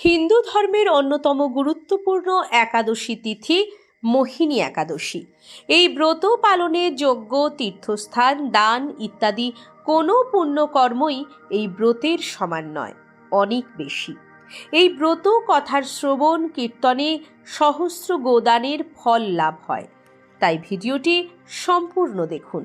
হিন্দু ধর্মের অন্যতম গুরুত্বপূর্ণ একাদশী তিথি মোহিনী একাদশী। এই ব্রত পালনে যজ্ঞ, তীর্থস্থান, দান ইত্যাদি কোনো পুণ্যকর্মই এই ব্রতের সমান নয়, অনেক বেশি। এই ব্রত, কথার শ্রবণ, কীর্তনে সহস্র গোদানের ফল লাভ হয়। তাই ভিডিওটি সম্পূর্ণ দেখুন।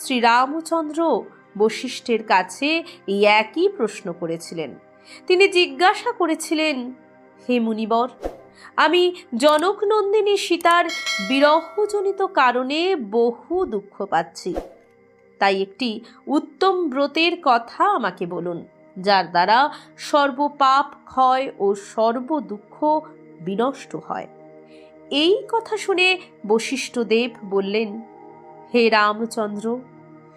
শ্রীরামচন্দ্র বশিষ্ঠের কাছে এই একই প্রশ্ন করেছিলেন। তিনি জিজ্ঞাসা করেছিলেন, হে মুনিবর, আমি জনকনন্দিনী সীতার বিরহজনিত কারণে বহু দুঃখ পাচ্ছি। তাই একটি উত্তম ব্রতের কথা আমাকে বলুন, যার দ্বারা সর্বপাপ ক্ষয় ও সর্ব দুঃখ বিনষ্ট হয়। এই কথা শুনে বশিষ্ঠদেব বললেন, হে রামচন্দ্র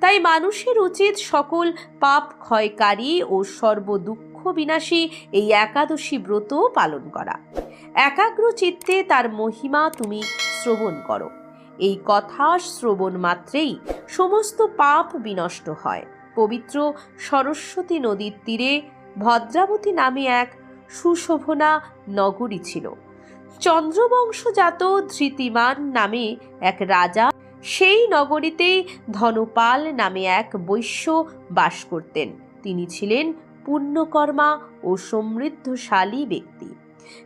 তাই মানুষের উচিত সকল পাপ ক্ষয়কারী ও সর্বদুঃখ বিনাশী এই একাদশী ব্রত পালন করা। একাগ্র চিত্তে তার মহিমা তুমি শ্রবণ করো। এই কথা শ্রবণ মাত্রেই সমস্ত পাপ বিনষ্ট হয়। পবিত্র সরস্বতী নদীর তীরে ভদ্রাবতী নামে এক সুশোভনা নগরী ছিল। চন্দ্রবংশজাত ধৃতিমান নামে এক রাজা সেই নগরীতেই ধনপাল নামে এক বৈশ্য বাস করতেন। তিনি ছিলেন পুণ্যকর্মা ও সমৃদ্ধশালী ব্যক্তি।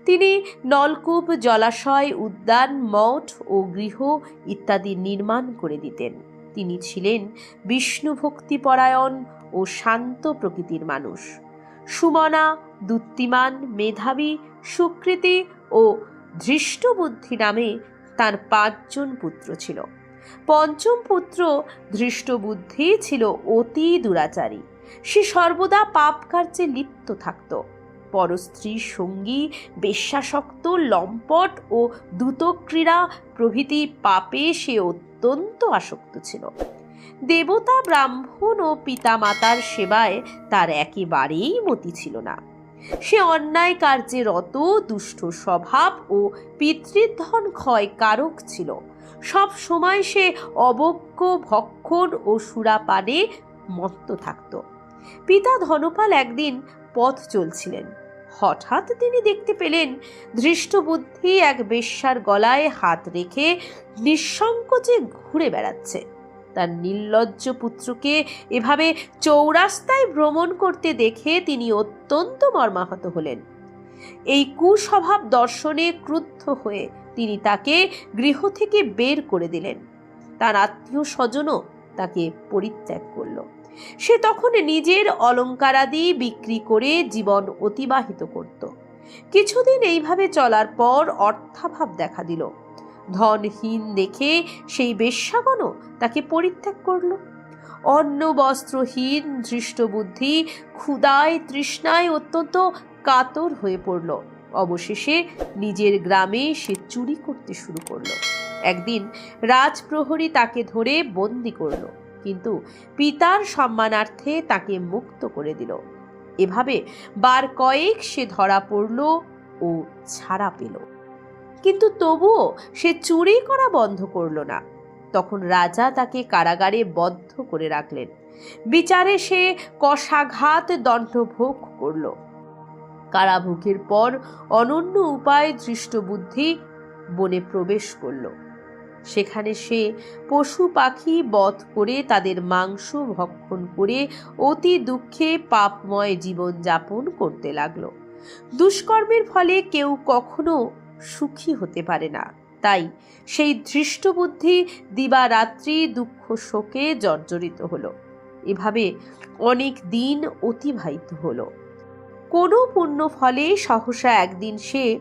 তিনি নলকূপ, জলাশয়, উদ্যান, মঠ ও গৃহ ইত্যাদি নির্মাণ করে দিতেন। তিনি ছিলেন বিষ্ণু ভক্তিপরায়ণ ও শান্ত প্রকৃতির মানুষ। সুমনা, দুত্তিমান, মেধাবী, সুকৃতি ও ধৃষ্টবুদ্ধি নামে তার পাঁচজন পুত্র ছিল। পঞ্চম পুত্র ধৃষ্টবুদ্ধি ছিল অতি দুরাচারী। সে সর্বদা পাপ কার্যে লিপ্ত থাকত। পরস্ত্রীর সঙ্গী, বেশ্যাসক্ত, লম্পট ও দ্রুতক্রীড়া প্রভৃতি পাপে সে অত্যন্ত আসক্ত ছিল। দেবতা ব্রাহ্মণ ও পিতামাতার সেবায় তার একেবারেই মতি ছিল না। সে অন্যায় কার্যে রত, দুষ্ট স্বভাব ও পিতৃধন ক্ষয় কারক ছিল। সব সময় সে অবজ্ঞ, ভক্ষণ ও সুরাপানে মত্ত থাকত। পিতা ধনপাল একদিন পথ চলছিলেন। হঠাৎ তিনি দেখতে পেলেন ধৃষ্টবুদ্ধি এক বেশ্যার গলায় হাত রেখে নিঃসংকোচে ঘুরে বেড়াচ্ছে। তার নির্লজ্জ পুত্রকে এভাবে চৌরাস্তায় ভ্রমণ করতে দেখে তিনি অত্যন্ত মর্মাহত হলেন। এই কুস্বভাব দর্শনে ক্রুদ্ধ হয়ে তিনি তাকে গৃহ থেকে বের করে দিলেন। তার আত্মীয় স্বজনও তাকে পরিত্যাগ করল। সে তখন নিজের অলঙ্কারাদি বিক্রি করে জীবন অতিবাহিত করত। কিছুদিন এইভাবে চলার পর অর্থাভাব দেখা দিল। ধনহীন দেখে সেই বেশ্যাগণও তাকে পরিত্যাগ করল। অন্ন, বস্ত্রহীন ধৃষ্টবুদ্ধি ক্ষুদায় তৃষ্ণায় অত্যন্ত কাতর হয়ে পড়ল। অবশেষে নিজের গ্রামে সে চুরি করতে শুরু করল। একদিন রাজপ্রহরী তাকে ধরে বন্দি করল, কিন্তু পিতার সম্মানার্থে তাকে মুক্ত করে দিল। এভাবে বার কয়েক সে ধরা পড়ল ও ছাড়া পেল। কিন্তু তবুও সে চুরি করা বন্ধ করল না। তখন রাজা তাকে কারাগারে বদ্ধ করে রাখলেন। বিচারে সে কষাঘাত দণ্ডভোগ করল। কারাভোগের পর অনন্য উপায় দৃষ্টবুদ্ধি বনে প্রবেশ করল। সেখানে সে পশু পাখি বধ করে তাদের মাংস ভক্ষণ করে অতি দুঃখে পাপময় জীবনযাপন করতে লাগল। দুষ্কর্মের ফলে কেউ কখনো সুখী হতে পারে না। তাই সেই ধৃষ্টবুদ্ধি দিবারাত্রি দুঃখ শোকে জর্জরিত হলো। এভাবে অনেক দিন অতিবাহিত হলো। কোনো পুণ্য ফলে সহসা একদিন সে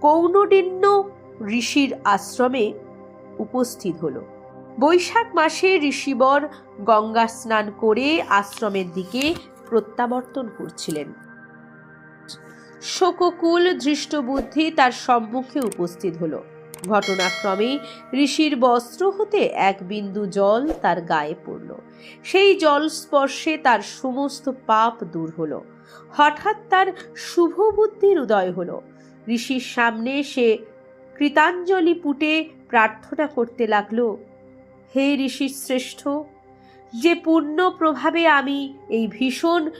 কৌনডিন্য ঋষির আশ্রমে উপস্থিত হলো। বৈশাখ মাসে ঋষিবর গঙ্গা স্নান করে আশ্রমের দিকে প্রত্যাবর্তন করছিলেন। শোককুল ধৃষ্টবুদ্ধি তার সম্মুখে উপস্থিত হল। ঘটনাক্রমে ঋষির বস্ত্র হতে এক বিন্দু জল তার গায়ে পড়ল। সেই জল স্পর্শে তার সমস্ত পাপ দূর হলো। হঠাৎ তার শুভ বুদ্ধির উদয় হলো। ঋষির সামনে সে কৃতাঞ্জলি পুটে প্রার্থনা করতে লাগল, হে ঋষি শ্রেষ্ঠ, যে পূর্ণ প্রভাবে আমি এই ভীষণ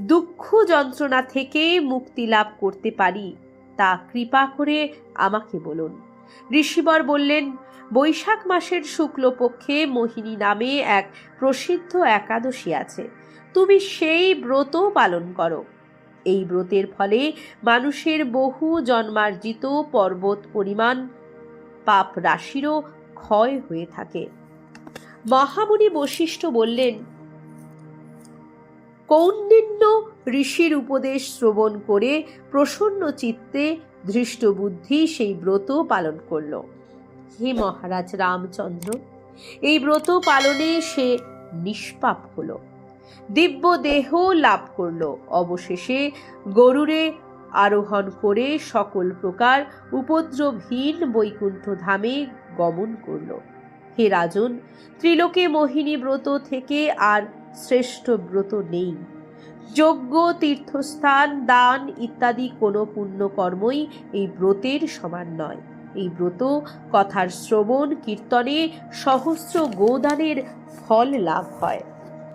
দুঃখ যন্ত্রণা থেকে মুক্তি লাভ করতে পারি, তা কৃপা করে আমাকে বলুন। ঋষিবর বললেন, বৈশাখ মাসের শুক্লপক্ষে মোহিনী নামে এক প্রসিদ্ধ একাদশী আছে। তুমি সেই ব্রত পালন করো। এই ব্রতের ফলে মানুষের বহু জন্মার্জিত পর্বত পরিমাণ পাপ রাশিরও ক্ষয় হয়ে থাকে। মহামুনি বশিষ্ঠ বললেন কৌন্ডিন্য ঋষির উপদেশ শ্রবণ করে প্রসন্ন চিত্তে ধৃষ্টবুদ্ধি সেই ব্রত পালন করল। হে মহারাজ রামচন্দ্র, এই ব্রত পালনে সে নিষ্পাপ হলো। দিব্য দেহ লাভ করল। অবশেষে গরুরে আরোহণ করে সকল প্রকার উপদ্রবহীন বৈকুণ্ঠ ধামে গমন করল। হে রাজন, ত্রিলোকে মোহিনী ব্রত থেকে আর শ্রেষ্ঠ ব্রত নেই। যজ্ঞ, তীর্থস্থান, দান ইত্যাদি কোনো পুণ্যকর্মই এই ব্রতের সমান নয়। এই ব্রত কথার শ্রবণ, কীর্তনে সহস্র গোদানের ফল লাভ হয়।